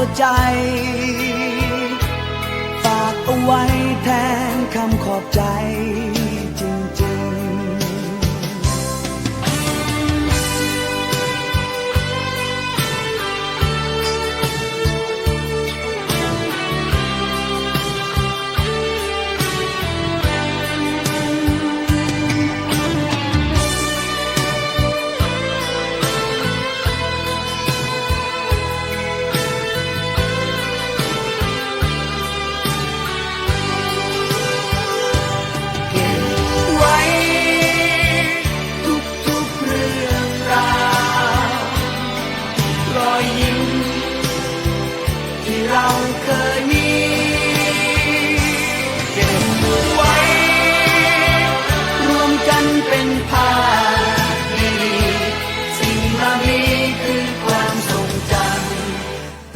หัวใจ ฝากเอาไว้แทนคำขอบใจจ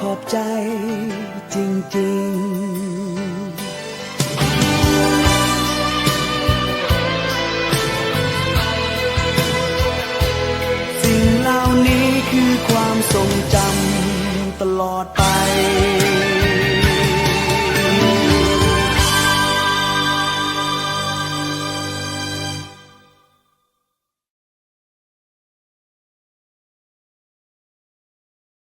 ขอบใจจริงๆสิ่งเหล่านี้คือความทรงจำตลอดไป